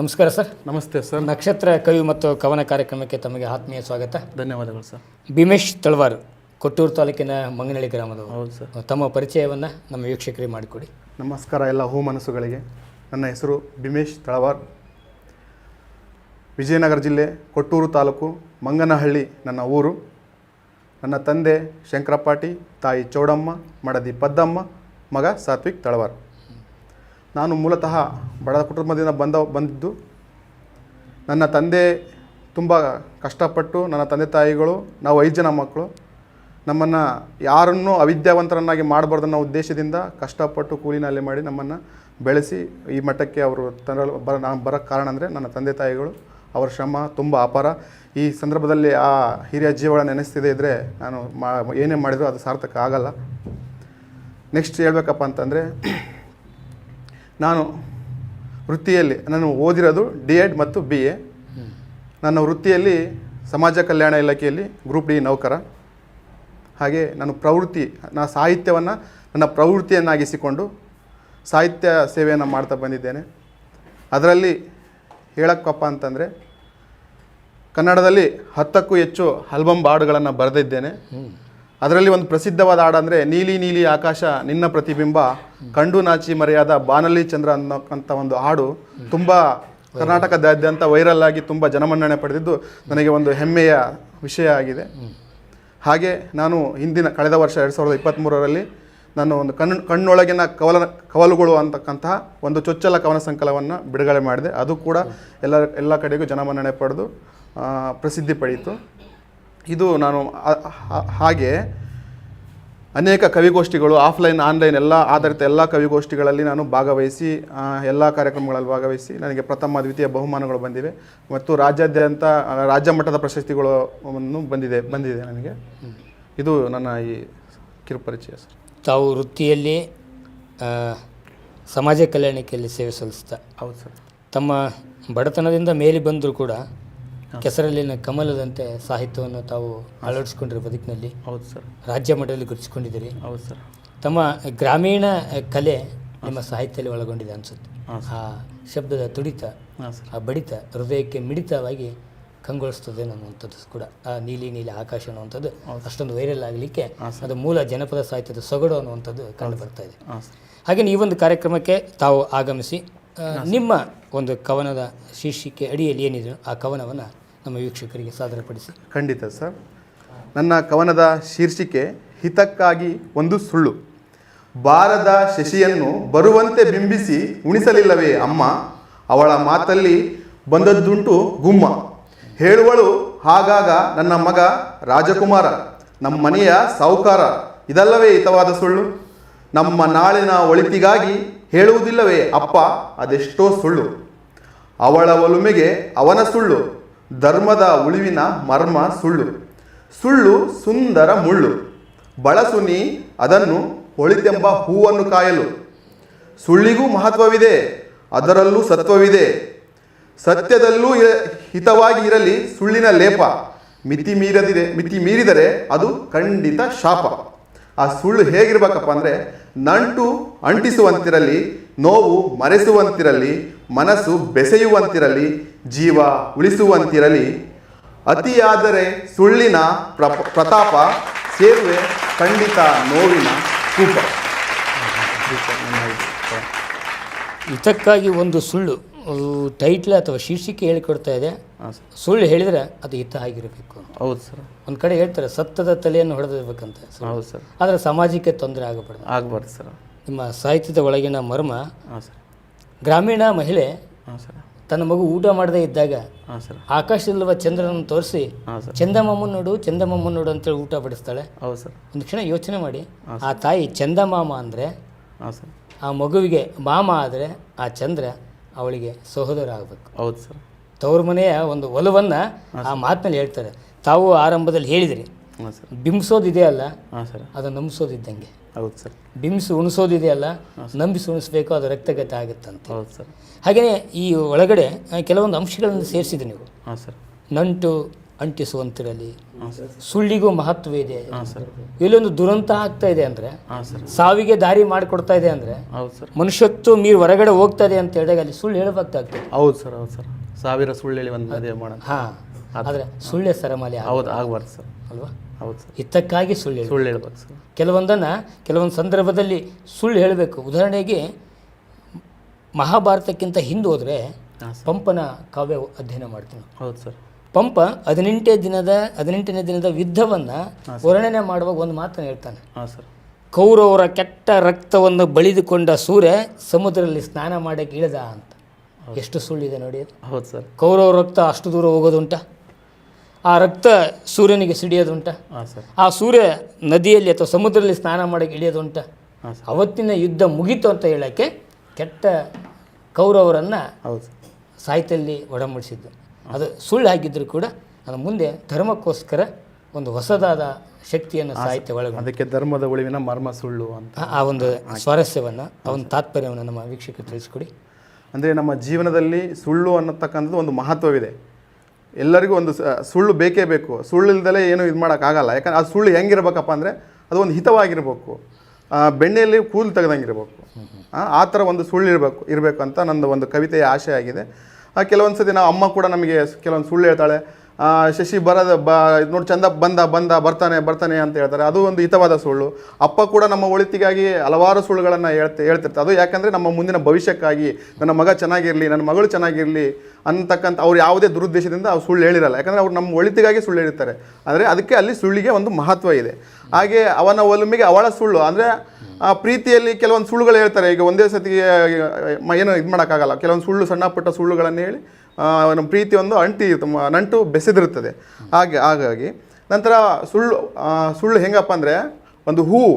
ನಮಸ್ಕಾರ ಸರ್. ನಮಸ್ತೆ ಸರ್. ನಕ್ಷತ್ರ ಕವಿ ಮತ್ತು ಕವನ ಕಾರ್ಯಕ್ರಮಕ್ಕೆ ತಮಗೆ ಆತ್ಮೀಯ ಸ್ವಾಗತ. ಧನ್ಯವಾದಗಳು ಸರ್. ಭೀಮೇಶ್ ತಳವಾರ್ ಕೊಟ್ಟೂರು ತಾಲೂಕಿನ ಮಂಗನಳ್ಳಿ ಗ್ರಾಮದವರು. ಹೌದು ಸರ್. ತಮ್ಮ ಪರಿಚಯವನ್ನು ನಮ್ಮ ವೀಕ್ಷಕರಿಗೆ ಮಾಡಿಕೊಡಿ. ನಮಸ್ಕಾರ ಎಲ್ಲ ಹೂ ಮನಸ್ಸುಗಳಿಗೆ. ನನ್ನ ಹೆಸರು ಭೀಮೇಶ್ ತಳವಾರ್. ವಿಜಯನಗರ ಜಿಲ್ಲೆ ಕೊಟ್ಟೂರು ತಾಲೂಕು ಮಂಗನಹಳ್ಳಿ ನನ್ನ ಊರು. ನನ್ನ ತಂದೆ ಶಂಕರಪಾಟಿ ತಾಯಿ ಚೌಡಮ್ಮ ಮಡದಿ ಪದ್ದಮ್ಮ ಮಗ ಸಾತ್ವಿಕ್ ತಳವಾರ್. ನಾನು ಮೂಲತಃ ಬಡ ಕುಟುಂಬದಿಂದ ಬಂದ, ಬಂದಿದ್ದು. ನನ್ನ ತಂದೆ ತುಂಬ ಕಷ್ಟಪಟ್ಟು ನನ್ನ ತಂದೆ ತಾಯಿಗಳು, ನಾವು ಐದು ಜನ ಮಕ್ಕಳು. ನಮ್ಮನ್ನು ಯಾರನ್ನೂ ಅವಿದ್ಯಾವಂತರನ್ನಾಗಿ ಮಾಡಬಾರ್ದು ಅನ್ನೋ ಉದ್ದೇಶದಿಂದ ಕಷ್ಟಪಟ್ಟು ಕೂಲಿನಲ್ಲಿ ಮಾಡಿ ನಮ್ಮನ್ನು ಬೆಳೆಸಿ ಈ ಮಟ್ಟಕ್ಕೆ ಅವರು ತರಲು ಬರ ನಾನು ಬರೋಕ್ಕೆ ಕಾರಣ ಅಂದರೆ ನನ್ನ ತಂದೆ ತಾಯಿಗಳು. ಅವರ ಶ್ರಮ ತುಂಬ ಅಪಾರ. ಈ ಸಂದರ್ಭದಲ್ಲಿ ಆ ಹಿರಿಯ ಜೀವನ ನೆನೆಸ್ತಿದೆ ಇದ್ದರೆ ನಾನು ಮಾ, ಏನೇ ಮಾಡಿದರೂ ಅದು ಸಾರ್ಥಕ ಆಗಲ್ಲ. ನೆಕ್ಸ್ಟ್ ಹೇಳ್ಬೇಕಪ್ಪ ಅಂತಂದರೆ ನಾನು ವೃತ್ತಿಯಲ್ಲಿ, ನಾನು ಓದಿರೋದು ಡಿ ಎಡ್ ಮತ್ತು ಬಿ ಎ ನನ್ನ ವೃತ್ತಿಯಲ್ಲಿ ಸಮಾಜ ಕಲ್ಯಾಣ ಇಲಾಖೆಯಲ್ಲಿ ಗ್ರೂಪ್ ಡಿ ನೌಕರ. ಹಾಗೆ ನಾನು ಪ್ರವೃತ್ತಿ ನಾ ಸಾಹಿತ್ಯವನ್ನು ನನ್ನ ಪ್ರವೃತ್ತಿಯನ್ನಾಗಿಸಿಕೊಂಡು ಸಾಹಿತ್ಯ ಸೇವೆಯನ್ನು ಮಾಡ್ತಾ ಬಂದಿದ್ದೇನೆ. ಅದರಲ್ಲಿ ಹೇಳಕ್ಕಪ್ಪ ಅಂತಂದರೆ, ಕನ್ನಡದಲ್ಲಿ ಹತ್ತಕ್ಕೂ ಹೆಚ್ಚು ಆಲ್ಬಮ್ ಹಾಡುಗಳನ್ನು ಬರೆದಿದ್ದೇನೆ. ಅದರಲ್ಲಿ ಒಂದು ಪ್ರಸಿದ್ಧವಾದ ಹಾಡು ಅಂದರೆ ನೀಲಿ ನೀಲಿ ಆಕಾಶ ನಿನ್ನ ಪ್ರತಿಬಿಂಬ, ಕಂಡು ನಾಚಿ ಮರೆಯಾದ ಬಾನಲಿ ಚಂದ್ರ ಅನ್ನೋಕ್ಕಂಥ ಒಂದು ಹಾಡು ತುಂಬ ಕರ್ನಾಟಕದಾದ್ಯಂತ ವೈರಲ್ ಆಗಿ ತುಂಬ ಜನಮನ್ನಣೆ ಪಡೆದಿದ್ದು ನನಗೆ ಒಂದು ಹೆಮ್ಮೆಯ ವಿಷಯ ಆಗಿದೆ. ಹಾಗೆ ನಾನು ಹಿಂದಿನ ಕಳೆದ ವರ್ಷ ಎರಡು ಸಾವಿರದ ಇಪ್ಪತ್ತ್ಮೂರರಲ್ಲಿ ನಾನು ಒಂದು ಕಣ್ಣು ಕಣ್ಣೊಳಗಿನ ಕವಲ ಕವಲುಗಳು ಅಂತಕ್ಕಂತಹ ಒಂದು ಚೊಚ್ಚಲ ಕವನ ಸಂಕಲವನ್ನು ಬಿಡುಗಡೆ ಮಾಡಿದೆ. ಅದು ಕೂಡ ಎಲ್ಲ ಎಲ್ಲ ಕಡೆಗೂ ಜನಮನ್ನಣೆ ಪಡೆದು ಪ್ರಸಿದ್ಧಿ ಪಡೆಯಿತು. ಇದು ನಾನು ಹಾಗೆ ಅನೇಕ ಕವಿಗೋಷ್ಠಿಗಳು ಆಫ್ಲೈನ್ ಆನ್ಲೈನ್ ಎಲ್ಲ ಆಧಾರಿತ ಎಲ್ಲ ಕವಿಗೋಷ್ಠಿಗಳಲ್ಲಿ ನಾನು ಭಾಗವಹಿಸಿ ಎಲ್ಲ ಕಾರ್ಯಕ್ರಮಗಳಲ್ಲಿ ಭಾಗವಹಿಸಿ ನನಗೆ ಪ್ರಥಮ ದ್ವಿತೀಯ ಬಹುಮಾನಗಳು ಬಂದಿವೆ. ಮತ್ತು ರಾಜ್ಯಾದ್ಯಂತ ರಾಜ್ಯ ಮಟ್ಟದ ಪ್ರಶಸ್ತಿಗಳು ಬಂದಿದೆ ಬಂದಿದೆ ನನಗೆ. ಇದು ನನ್ನ ಈ ಕಿರುಪರಿಚಯ ಸರ್. ತಾವು ವೃತ್ತಿಯಲ್ಲಿ ಸಮಾಜ ಕಲ್ಯಾಣಕ್ಕೆ ಸೇವೆ ಸಲ್ಲಿಸ್ತಾ ಹೌದು ಸರ್. ತಮ್ಮ ಬಡತನದಿಂದ ಮೇಲೆ ಬಂದರೂ ಕೂಡ ಕೆಸರಲ್ಲಿನ ಕಮಲದಂತೆ ಸಾಹಿತ್ಯವನ್ನು ತಾವು ಅಳವಡಿಸ್ಕೊಂಡಿರೋ ಬದುಕಿನಲ್ಲಿ ಹೌದು ಸರ್. ರಾಜ್ಯ ಮಟ್ಟದಲ್ಲಿ ಗುರುತಿಸ್ಕೊಂಡಿದ್ದೀರಿ. ಹೌದು ಸರ್. ತಮ್ಮ ಗ್ರಾಮೀಣ ಕಲೆ ನಿಮ್ಮ ಸಾಹಿತ್ಯದಲ್ಲಿ ಒಳಗೊಂಡಿದೆ ಅನಿಸುತ್ತೆ. ಆ ಶಬ್ದದ ತುಡಿತ ಆ ಬಡಿತ ಹೃದಯಕ್ಕೆ ಮಿಡಿತವಾಗಿ ಕಂಗೊಳಿಸ್ತದೆ ಅನ್ನುವಂಥದ್ದು ಕೂಡ. ಆ ನೀಲಿ ನೀಲಿ ಆಕಾಶ ಅನ್ನುವಂಥದ್ದು ಅಷ್ಟೊಂದು ವೈರಲ್ ಆಗಲಿಕ್ಕೆ ಅದು ಮೂಲ ಜನಪದ ಸಾಹಿತ್ಯದ ಸೊಗಡು ಅನ್ನುವಂಥದ್ದು ಕಂಡು ಬರ್ತಾ ಇದೆ. ಹಾಗೆ ಈ ಒಂದು ಕಾರ್ಯಕ್ರಮಕ್ಕೆ ತಾವು ಆಗಮಿಸಿ ನಿಮ್ಮ ಒಂದು ಕವನದ ಶೀರ್ಷಿಕೆ ಅಡಿಯಲ್ಲಿ ಏನಿದೆ ಆ ಕವನವನ್ನು ನಮ್ಮ ವೀಕ್ಷಕರಿಗೆ ಸಾದರಪಡಿಸಿ. ಖಂಡಿತ ಸರ್. ನನ್ನ ಕವನದ ಶೀರ್ಷಿಕೆ ಹಿತಕ್ಕಾಗಿ ಒಂದು ಸುಳ್ಳು. ಬಾರದ ಶಶಿಯನ್ನು ಬರುವಂತೆ ಬಿಂಬಿಸಿ ಉಣಿಸಲಿಲ್ಲವೇ ಅಮ್ಮ? ಅವಳ ಮಾತಲ್ಲಿ ಬಂದದ್ದುಂಟು ಗುಮ್ಮ. ಹೇಳುವಳು ಹಾಗಾಗ ನನ್ನ ಮಗ ರಾಜಕುಮಾರ ನಮ್ಮ ಮನೆಯ ಸಾಹುಕಾರ. ಇದಲ್ಲವೇ ಹಿತವಾದ ಸುಳ್ಳು? ನಮ್ಮ ನಾಳಿನ ಒಳಿತಿಗಾಗಿ ಹೇಳುವುದಿಲ್ಲವೇ? ಅಪ್ಪ, ಅದೆಷ್ಟೋ ಸುಳ್ಳು. ಅವಳ ಒಲುಮೆಗೆ ಅವನ ಸುಳ್ಳು. ಧರ್ಮದ ಉಳಿವಿನ ಮರ್ಮ ಸುಳ್ಳು. ಸುಳ್ಳು ಸುಂದರ ಮುಳ್ಳು. ಬಳಸು ನೀ ಅದನ್ನು ಒಳಿತೆಂಬ ಹೂವನ್ನು ಕಾಯಲು. ಸುಳ್ಳಿಗೂ ಮಹತ್ವವಿದೆ, ಅದರಲ್ಲೂ ಸತ್ವವಿದೆ. ಸತ್ಯದಲ್ಲೂ ಹಿತವಾಗಿ ಇರಲಿ ಸುಳ್ಳಿನ ಲೇಪ. ಮಿತಿ ಮೀರದಿದೆ ಮಿತಿ ಮೀರಿದರೆ ಅದು ಖಂಡಿತ ಶಾಪ. ಆ ಸುಳ್ಳು ಹೇಗಿರ್ಬೇಕಪ್ಪ ಅಂದರೆ ನಂಟು ಅಂಟಿಸುವಂತಿರಲಿ, ನೋವು ಮರೆಸುವಂತಿರಲಿ, ಮನಸ್ಸು ಬೆಸೆಯುವಂತಿರಲಿ, ಜೀವ ಉಳಿಸುವಂತಿರಲಿ. ಅತಿಯಾದರೆ ಸುಳ್ಳಿನ ಪ್ರಪ, ಪ್ರತಾಪ ಸೇರುವೆ ಖಂಡಿತ ನೋವಿನ ಕೂಪ. ಇದಕ್ಕಾಗಿ ಒಂದು ಸುಳ್ಳು ಟೈಟ್ಲ್ ಅಥವಾ ಶೀರ್ಷಿಕೆ ಹೇಳಿಕೊಡ್ತಾ ಇದೆ. ಸುಳ್ಳು ಹೇಳಿದರೆ ಅದು ಹಿತ ಆಗಿರಬೇಕು ಹೌದು ಸರ್. ಒಂದು ಕಡೆ ಹೇಳ್ತಾರೆ ಸತ್ತದ ತಲೆಯನ್ನು ಹೊಡೆದಿರ್ಬೇಕಂತ ಹೌದು ಸರ್. ಆದರೆ ಸಮಾಜಕ್ಕೆ ತೊಂದರೆ ಆಗಬಾರ್ದು. ಆಗಬಾರ್ದು ಸರ್. ನಿಮ್ಮ ಸಾಹಿತ್ಯದ ಒಳಗಿನ ಮರ್ಮ ಹಾಂ ಸರ್. ಗ್ರಾಮೀಣ ಮಹಿಳೆ ಹಾಂ ಸರ್. ತನ್ನ ಮಗು ಊಟ ಮಾಡದೇ ಇದ್ದಾಗ ಆಕಾಶದಲ್ಲಿರುವ ಚಂದ್ರನನ್ನು ತೋರಿಸಿ ಚಂದಮಾಮನ್ ನೋಡು ಚಂದಮಾಮನ್ ನೋಡು ಅಂತೇಳಿ ಊಟ ಬಡಿಸ್ತಾಳೆ. ಹೌದು ಸರ್. ಒಂದು ಕ್ಷಣ ಯೋಚನೆ ಮಾಡಿ ಆ ತಾಯಿ ಚಂದಮಾಮ ಅಂದರೆ ಆ ಮಗುವಿಗೆ ಮಾಮ ಆದರೆ ಆ ಚಂದ್ರ ಅವಳಿಗೆ ಸಹೋದರ ಆಗಬೇಕು. ಹೌದು ಸರ್. ತವ್ರ ಮನೆಯ ಒಂದು ಒಲವನ್ನು ಆ ಮಾತಿನಲ್ಲಿ ಹೇಳ್ತಾರೆ. ತಾವು ಆರಂಭದಲ್ಲಿ ಹೇಳಿದಿರಿ. ಹಾಂ ಸರ್. ಬಿಂಬಿಸೋದಿದೆಯಲ್ಲ ಹಾಂ ಸರ್. ಅದು ನಂಬಿಸೋದಿದ್ದಂಗೆ ಹೌದು ಸರ್. ಬಿಂಬಿಸಿ ಉಣಿಸೋದಿದೆಯಲ್ಲ ನಂಬಿಸಿ ಉಣಿಸ್ಬೇಕು ಅದು ರಕ್ತಗತ ಆಗುತ್ತಂತೆ. ಹೌದು ಸರ್. ಹಾಗೆಯೇ ಈ ಒಳಗಡೆ ಕೆಲವೊಂದು ಅಂಶಗಳನ್ನು ಸೇರಿಸಿದ್ರಿ ನೀವು. ಹಾಂ ಸರ್. ನಂಟು ಅಂಟಿಸುವಂತಿರಲಿ. ಸುಳ್ಳಿಗೂ ಮಹತ್ವ ಇದೆ. ಇಲ್ಲೊಂದು ದುರಂತ ಆಗ್ತಾ ಇದೆ ಅಂದರೆ ಸಾವಿಗೆ ದಾರಿ ಮಾಡಿಕೊಡ್ತಾ ಇದೆ ಅಂದರೆ ಮನುಷ್ಯತ್ವ ಮೀರ್ ಹೊರಗಡೆ ಹೋಗ್ತಾ ಇದೆ ಅಂತ ಹೇಳಿದಾಗ ಅಲ್ಲಿ ಸುಳ್ಳು ಹೇಳಬೇಕಾಗ್ತದೆ. ಹೌದು ಸರ್ ಹೌದು ಸರ್. ಸಾವಿರ ಸುಳ್ಳು ಹೇಳಿ ಒಂದು ಮಾಡೋಣ ಹಾಂ. ಆದರೆ ಸುಳ್ಳೆ ಸರಮಾಲೆ ಹೌದು ಆಗಬಾರ್ದು ಸರ್. ಅಲ್ವಾ? ಹೌದು ಸರ್. ಹಿತಕ್ಕಾಗಿ ಸುಳ್ಳು ಹೇಳಿ ಸುಳ್ಳು ಹೇಳ್ಬೇಕು ಸರ್. ಕೆಲವೊಂದನ್ನು ಕೆಲವೊಂದು ಸಂದರ್ಭದಲ್ಲಿ ಸುಳ್ಳು ಹೇಳಬೇಕು. ಉದಾಹರಣೆಗೆ ಮಹಾಭಾರತಕ್ಕಿಂತ ಹಿಂದೆ ಹೋದರೆ ಪಂಪನ ಕಾವ್ಯ ಅಧ್ಯಯನ ಮಾಡ್ತೀನಿ. ಹೌದು ಸರ್. ಪಂಪ ಹದಿನೆಂಟೇ ದಿನದ ಹದಿನೆಂಟನೇ ದಿನದ ಯುದ್ಧವನ್ನು ವರ್ಣನೆ ಮಾಡುವಾಗ ಒಂದು ಮಾತನ್ನು ಹೇಳ್ತಾನೆ. ಕೌರವರ ಕೆಟ್ಟ ರಕ್ತವನ್ನು ಬಳಿದುಕೊಂಡ ಸೂರ್ಯ ಸಮುದ್ರದಲ್ಲಿ ಸ್ನಾನ ಮಾಡಕ್ಕೆ ಇಳಿದ ಅಂತ. ಎಷ್ಟು ಸುಳ್ಳಿದೆ ನೋಡಿ. ಹೌದು ಸರ್. ಕೌರವ ರಕ್ತ ಅಷ್ಟು ದೂರ ಹೋಗೋದುಂಟ? ಆ ರಕ್ತ ಸೂರ್ಯನಿಗೆ ಸಿಡಿಯೋದುಂಟ? ಆ ಸೂರ್ಯ ನದಿಯಲ್ಲಿ ಅಥವಾ ಸಮುದ್ರದಲ್ಲಿ ಸ್ನಾನ ಮಾಡಕ್ಕೆ ಇಳಿಯೋದುಂಟ? ಅವತ್ತಿನ ಯುದ್ಧ ಮುಗೀತು ಅಂತ ಹೇಳಕ್ಕೆ ಕೆಟ್ಟ ಕೌರವರನ್ನು ಸಾಹಿತ್ಯದಲ್ಲಿ ಒಡಂಬಡಿಸಿದ್ದು. ಅದು ಸುಳ್ಳು ಹಾಕಿದ್ರು ಕೂಡ ಅದು ಮುಂದೆ ಧರ್ಮಕ್ಕೋಸ್ಕರ ಒಂದು ಹೊಸದಾದ ಶಕ್ತಿಯನ್ನು ಸಾಹಿತ್ಯ ಒಳಗೆ ಅದಕ್ಕೆ ಧರ್ಮದ ಉಳಿವಿನ ಮರ್ಮ ಸುಳ್ಳು ಅಂತ. ಆ- ಒಂದು ಸ್ವಾರಸ್ಯವನ್ನು ಆ ಒಂದು ತಾತ್ಪರ್ಯವನ್ನು ನಮ್ಮ ವೀಕ್ಷಕರು ತಿಳಿಸ್ಕೊಡಿ. ಅಂದರೆ ನಮ್ಮ ಜೀವನದಲ್ಲಿ ಸುಳ್ಳು ಅನ್ನತಕ್ಕಂಥದ್ದು ಒಂದು ಮಹತ್ವವಿದೆ. ಎಲ್ಲರಿಗೂ ಒಂದು ಸುಳ್ಳು ಬೇಕೇ ಬೇಕು. ಸುಳ್ಳು ಇಲ್ದಲೇ ಏನು ಇದು ಮಾಡೋಕ್ಕಾಗಲ್ಲ. ಯಾಕಂದ್ರೆ ಆ ಸುಳ್ಳು ಹೆಂಗಿರ್ಬೇಕಪ್ಪ ಅಂದರೆ ಅದು ಒಂದು ಹಿತವಾಗಿರ್ಬೇಕು. ಬೆಣ್ಣೆಯಲ್ಲಿ ಕೂದಲು ತೆಗೆದಂಗಿರ್ಬೇಕು. ಆ, ಆ ಥರ ಒಂದು ಸುಳ್ಳು ಇರಬೇಕು ಇರಬೇಕು ಅಂತ ನಂದು ಒಂದು ಕವಿತೆಯ ಆಶೆ ಆಗಿದೆ. ಕೆಲವೊಂದು ಸತಿ ನಾವು ಅಮ್ಮ ಕೂಡ ನಮಗೆ ಕೆಲವೊಂದು ಸುಳ್ಳು ಹೇಳ್ತಾಳೆ. ಶಶಿ ಬರದ ಬ ನೋಡಿ ಚಂದ ಬಂದ ಬಂದ, ಬರ್ತಾನೆ ಬರ್ತಾನೆ ಅಂತ ಹೇಳ್ತಾರೆ. ಅದು ಒಂದು ಹಿತವಾದ ಸುಳ್ಳು. ಅಪ್ಪ ಕೂಡ ನಮ್ಮ ಒಳಿತಿಗಾಗಿ ಹಲವಾರು ಸುಳ್ಳುಗಳನ್ನು ಹೇಳ್ತಾ, ಹೇಳ್ತಿರ್ತಾರೆ. ಅದು ಯಾಕಂದರೆ ನಮ್ಮ ಮುಂದಿನ ಭವಿಷ್ಯಕ್ಕಾಗಿ ನನ್ನ ಮಗ ಚೆನ್ನಾಗಿರಲಿ, ನನ್ನ ಮಗಳು ಚೆನ್ನಾಗಿರಲಿ ಅಂತಕ್ಕಂಥ ಅವ್ರು ಯಾವುದೇ ದುರುದ್ದೇಶದಿಂದ ಅವ್ರು ಸುಳ್ಳು ಹೇಳಿರಲ್ಲ. ಯಾಕಂದರೆ ಅವ್ರು ನಮ್ಮ ಒಳಿತಿಗಾಗಿ ಸುಳ್ಳು ಹೇಳಿರ್ತಾರೆ. ಆದರೆ ಅದಕ್ಕೆ ಅಲ್ಲಿ ಸುಳ್ಳಿಗೆ ಒಂದು ಮಹತ್ವ ಇದೆ. ಹಾಗೆ ಅವನ ಒಲುಮೆಗೆ ಅವಳ ಸುಳ್ಳು. ಅಂದರೆ ಆ ಪ್ರೀತಿಯಲ್ಲಿ ಕೆಲವೊಂದು ಸುಳ್ಳುಗಳು ಹೇಳ್ತಾರೆ. ಈಗ ಒಂದೇ ಸತಿ ಏನು ಇದು ಮಾಡೋಕ್ಕಾಗಲ್ಲ. ಕೆಲವೊಂದು ಸುಳ್ಳು ಸಣ್ಣ ಪುಟ್ಟ ಸುಳ್ಳುಗಳನ್ನು ಹೇಳಿ ನಮ್ಮ ಪ್ರೀತಿ ಒಂದು ಅಂಟಿ ನಂಟು ಬೆಸೆದಿರುತ್ತದೆ. ಹಾಗೆ ಹಾಗಾಗಿ ನಂತರ ಸುಳ್ಳು ಸುಳ್ಳು ಹೆಂಗಪ್ಪ ಅಂದರೆ ಒಂದು ಹೂವು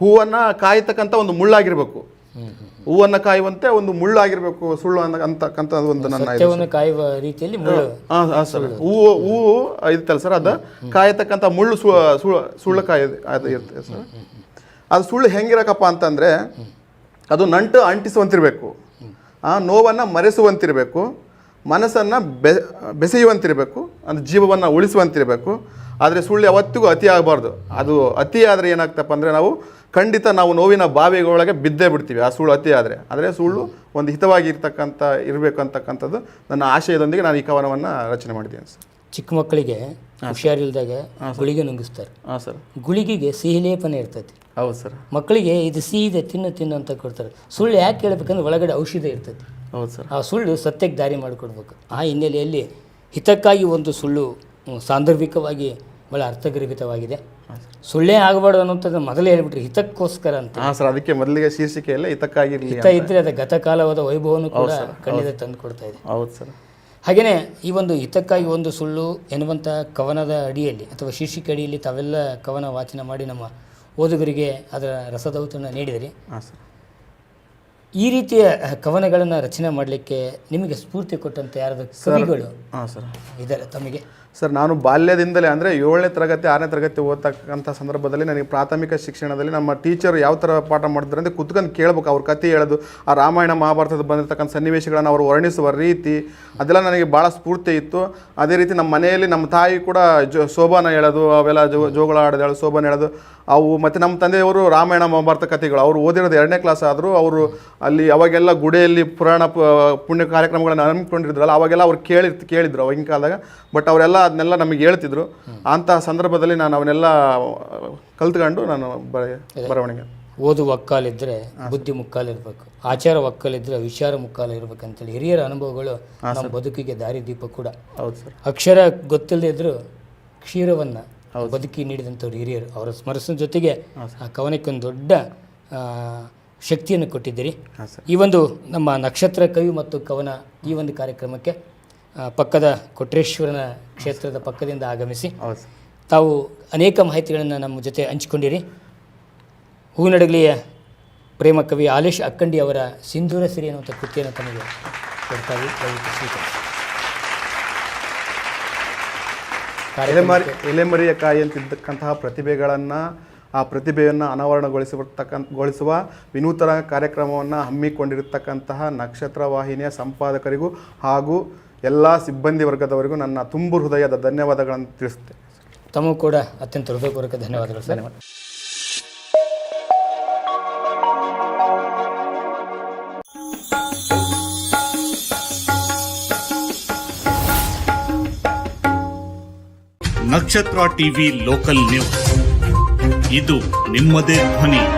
ಹೂವನ್ನು ಕಾಯತಕ್ಕಂಥ ಒಂದು ಮುಳ್ಳಾಗಿರಬೇಕು. ಹೂವನ್ನು ಕಾಯುವಂತೆ ಒಂದು ಮುಳ್ಳಾಗಿರಬೇಕು ಸುಳ್ಳು ಅಂತಕ್ಕಂಥ ಒಂದು ನನ್ನ ಕಾಯುವ ರೀತಿಯಲ್ಲಿ ಸರ್. ಹೂವು ಹೂವು ಇರ್ತಲ್ಲ ಸರ್ ಅದು? ಕಾಯತಕ್ಕಂಥ ಮುಳ್ಳು ಸು ಸುಳ್ಳು ಸುಳ್ಳು ಕಾಯ ಅದು ಇರ್ತದೆ ಸರ್. ಅದು ಸುಳ್ಳು ಹೆಂಗಿರಕಪ್ಪ ಅಂತಂದರೆ ಅದು ನಂಟು ಅಂಟಿಸುವಂತಿರಬೇಕು. ಆ ನೋವನ್ನು ಮರೆಸುವಂತಿರಬೇಕು. ಮನಸ್ಸನ್ನು ಬೆ ಬೆಸೆಯುವಂತಿರಬೇಕು. ಅಂದರೆ ಜೀವವನ್ನು ಉಳಿಸುವಂತಿರಬೇಕು. ಆದರೆ ಸುಳ್ಳು ಯಾವತ್ತಿಗೂ ಅತಿ ಆಗಬಾರ್ದು. ಅದು ಅತಿ ಆದರೆ ಏನಾಗ್ತಪ್ಪ ಅಂದರೆ ನಾವು ಖಂಡಿತ ನಾವು ನೋವಿನ ಬಾವಿಗಳೊಳಗೆ ಬಿದ್ದೇ ಬಿಡ್ತೀವಿ. ಆ ಸುಳ್ಳು ಅತಿ ಆದರೆ. ಆದರೆ ಸುಳ್ಳು ಒಂದು ಹಿತವಾಗಿರ್ತಕ್ಕಂಥ ಇರಬೇಕು ಅಂತಕ್ಕಂಥದ್ದು ನನ್ನ ಆಶಯದೊಂದಿಗೆ ನಾನು ಈ ಕವನವನ್ನು ರಚನೆ ಮಾಡಿದ್ದೀನಿ ಸರ್. ಚಿಕ್ಕ ಮಕ್ಕಳಿಗೆ ಹುಷಾರಿಲ್ದಾಗ ಗುಳಿಗೆ ನುಂಗಿಸ್ತಾರೆ. ಹಾಂ ಸರ್. ಗುಳಿಗೆಗೆ ಸಿಹಿಲೇಪನೆ ಇರ್ತೈತಿ. ಹೌದು ಸರ್. ಮಕ್ಕಳಿಗೆ ಇದು ಸಿಹಿ ಇದೆ ತಿನ್ನು ತಿನ್ನು ಅಂತ ಕೊಡ್ತಾರೆ. ಸುಳ್ಳು ಯಾಕೆ ಹೇಳ್ಬೇಕಂದ್ರೆ ಒಳಗಡೆ ಔಷಧ ಇರ್ತೈತಿ ಹೌದು ಸರ್. ಆ ಸುಳ್ಳು ಸತ್ಯಕ್ಕೆ ದಾರಿ ಮಾಡಿಕೊಡ್ಬೇಕು. ಆ ಹಿನ್ನೆಲೆಯಲ್ಲಿ ಹಿತಕ್ಕಾಗಿ ಒಂದು ಸುಳ್ಳು ಸಾಂದರ್ಭಿಕವಾಗಿ ಭಾಳ ಅರ್ಥಗರ್ಭಿತವಾಗಿದೆ. ಸುಳ್ಳೇ ಆಗಬಾರ್ದು ಅನ್ನೋಂಥದ್ದು ಮೊದಲೇ ಹೇಳ್ಬಿಟ್ರಿ ಹಿತಕ್ಕೋಸ್ಕರ ಅಂತ. ಹಾಂ ಸರ್ ಅದಕ್ಕೆ ಮೊದಲಿಗೆ ಶೀರ್ಷಿಕೆ ಎಲ್ಲ ಹಿತಕ್ಕಾಗಿ ಹಿತ ಇದ್ದರೆ ಅದು ಗತಕಾಲವಾದ ವೈಭವವನ್ನು ಕೂಡ ಕಣ್ಣಿಗೆ ತಂದು ಕೊಡ್ತಾ ಇದೆ ಹೌದು ಸರ್. ಹಾಗೆಯೇ ಈ ಒಂದು ಹಿತಕ್ಕಾಗಿ ಒಂದು ಸುಳ್ಳು ಎನ್ನುವಂಥ ಕವನದ ಅಡಿಯಲ್ಲಿ ಅಥವಾ ಶೀರ್ಷಿಕೆ ಅಡಿಯಲ್ಲಿ ತಾವೆಲ್ಲ ಕವನ ವಾಚನ ಮಾಡಿ ನಮ್ಮ ಓದುಗರಿಗೆ ಅದರ ರಸದೌತನ್ನು ನೀಡಿದಿರಿ. ಹಾಂ ಸರ್. ಈ ರೀತಿಯ ಕವನಗಳನ್ನು ರಚನೆ ಮಾಡಲಿಕ್ಕೆ ನಿಮಗೆ ಸ್ಫೂರ್ತಿ ಕೊಟ್ಟಂತ ಯಾರು ಕವಿಗಳು? ಹಾಂ ಸರ್. ಇದ್ದಾರೆ ತಮಗೆ. ಸರ್ ನಾನು ಬಾಲ್ಯದಿಂದಲೇ ಅಂದರೆ ಏಳನೇ ತರಗತಿ ಆರನೇ ತರಗತಿ ಓದ್ತಕ್ಕಂಥ ಸಂದರ್ಭದಲ್ಲಿ ನನಗೆ ಪ್ರಾಥಮಿಕ ಶಿಕ್ಷಣದಲ್ಲಿ ನಮ್ಮ ಟೀಚರ್ ಯಾವ ಥರ ಪಾಠ ಮಾಡಿದ್ರು ಅಂದರೆ ಕುತ್ಕೊಂಡು ಕೇಳ್ಬೇಕು. ಅವ್ರ ಕತೆ ಹೇಳೋದು ಆ ರಾಮಾಯಣ ಮಹಾಭಾರತದ ಬಂದಿರತಕ್ಕಂಥ ಸನ್ನಿವೇಶಗಳನ್ನು ಅವರು ವರ್ಣಿಸುವ ರೀತಿ ಅದೆಲ್ಲ ನನಗೆ ಭಾಳ ಸ್ಫೂರ್ತಿ ಇತ್ತು. ಅದೇ ರೀತಿ ನಮ್ಮ ಮನೆಯಲ್ಲಿ ನಮ್ಮ ತಾಯಿ ಕೂಡ ಜೋ ಶೋಭಾನ ಹೇಳೋದು ಅವೆಲ್ಲ ಜೋ ಜೋಗಳ ಆಡೋದು ಹೇಳೋದು ಶೋಭಾನ ಹೇಳೋದು. ಅವು ಮತ್ತು ನಮ್ಮ ತಂದೆಯವರು ರಾಮಾಯಣ ಮಹಾಭಾರತ ಕಥೆಗಳು ಅವರು ಓದಿರೋದು ಎರಡನೇ ಕ್ಲಾಸ್ ಆದರೂ ಅವರು ಅಲ್ಲಿ ಅವಾಗೆಲ್ಲ ಗುಡಿಯಲ್ಲಿ ಪುರಾಣ ಪ- ಪುಣ್ಯ ಕಾರ್ಯಕ್ರಮಗಳನ್ನು ಹಮ್ಮಿಕೊಂಡಿದ್ರಲ್ಲ ಅವಾಗೆಲ್ಲ ಅವ್ರು ಕೇಳಿ ಕೇಳಿದ್ರು ಅವಾಗಿನ ಕಾಲದಾಗ. ಬಟ್ ಅವರೆಲ್ಲ ಅದನ್ನೆಲ್ಲ ನಮಗೆ ಹೇಳ್ತಿದ್ರು. ಅಂತಹ ಸಂದರ್ಭದಲ್ಲಿ ನಾನು ಅವನ್ನೆಲ್ಲ ಕಲ್ತ್ಕೊಂಡು ನಾನು ಬರ ಬರವಣಿಗೆ. ಓದು ಒಕ್ಕಾಲಿದ್ರೆ ಬುದ್ಧಿ ಮುಕ್ಕಾಲಿರ್ಬೇಕು ಆಚಾರ ಒಕ್ಕಾಲಿದ್ರೆ ವಿಚಾರ ಮುಕ್ಕಾಲು ಇರ್ಬೇಕಂತೇಳಿ ಹಿರಿಯರ ಅನುಭವಗಳು ನಮ್ಮ ಬದುಕಿಗೆ ದಾರಿದೀಪ ಕೂಡ. ಹೌದು ಸರ್. ಅಕ್ಷರ ಗೊತ್ತಿಲ್ಲದೆ ಇದ್ದರೂ ಕ್ಷೀರವನ್ನು ಬದುಕಿ ನೀಡಿದಂಥವ್ರು ಹಿರಿಯರು. ಅವರ ಸ್ಮರಿಸೋ ಜೊತೆಗೆ ಆ ಕವನಕ್ಕೊಂದು ದೊಡ್ಡ ಶಕ್ತಿಯನ್ನು ಕೊಟ್ಟಿದ್ದೀರಿ. ಈ ಒಂದು ನಮ್ಮ ನಕ್ಷತ್ರ ಕವಿ ಮತ್ತು ಕವನ ಈ ಒಂದು ಕಾರ್ಯಕ್ರಮಕ್ಕೆ ಪಕ್ಕದ ಕೊಟ್ರೇಶ್ವರನ ಕ್ಷೇತ್ರದ ಪಕ್ಕದಿಂದ ಆಗಮಿಸಿ ತಾವು ಅನೇಕ ಮಾಹಿತಿಗಳನ್ನು ನಮ್ಮ ಜೊತೆ ಹಂಚಿಕೊಂಡಿರಿ. ಹೂನಡಗಲಿಯ ಪ್ರೇಮ ಕವಿ ಆಲೇಶ್ ಅಕ್ಕಂಡಿ ಅವರ ಸಿಂಧೂರ ಸಿರಿ ಅನ್ನುವಂಥ ಕೃತಿಯನ್ನು ತಮಗೆ ಕೊಡ್ತಾ ಇದ್ದೀವಿ. ಸ್ವೀಕರಿಸಿ. ಎಲೆಮರಿ ಎಲೆಮರಿಯ ಕಾಯಿ ಅಂತಿದ್ದಕ್ಕಂತಹ ಪ್ರತಿಭೆಗಳನ್ನು ಆ ಪ್ರತಿಭೆಯನ್ನು ಅನಾವರಣಗೊಳಿಸತಕ್ಕಂಥ ಗೊಳಿಸುವ ವಿನೂತನ ಕಾರ್ಯಕ್ರಮವನ್ನು ಹಮ್ಮಿಕೊಂಡಿರತಕ್ಕಂತಹ ನಕ್ಷತ್ರ ವಾಹಿನಿಯ ಸಂಪಾದಕರಿಗೂ ಹಾಗೂ ಎಲ್ಲ ಸಿಬ್ಬಂದಿ ವರ್ಗದವರಿಗೂ ನನ್ನ ತುಂಬು ಹೃದಯದ ಧನ್ಯವಾದಗಳನ್ನು ತಿಳಿಸುತ್ತೆ. ತಮಗೂ ಕೂಡ ಅತ್ಯಂತ ಹೃದಯಪೂರ್ವಕ ಧನ್ಯವಾದಗಳು ಧನ್ಯವಾದ ನಕ್ಷತ್ರ ಟಿವಿ ಲೋಕಲ್ ನ್ಯೂಸ್. ಇದು ನಿಮ್ಮದೇ ಧ್ವನಿ.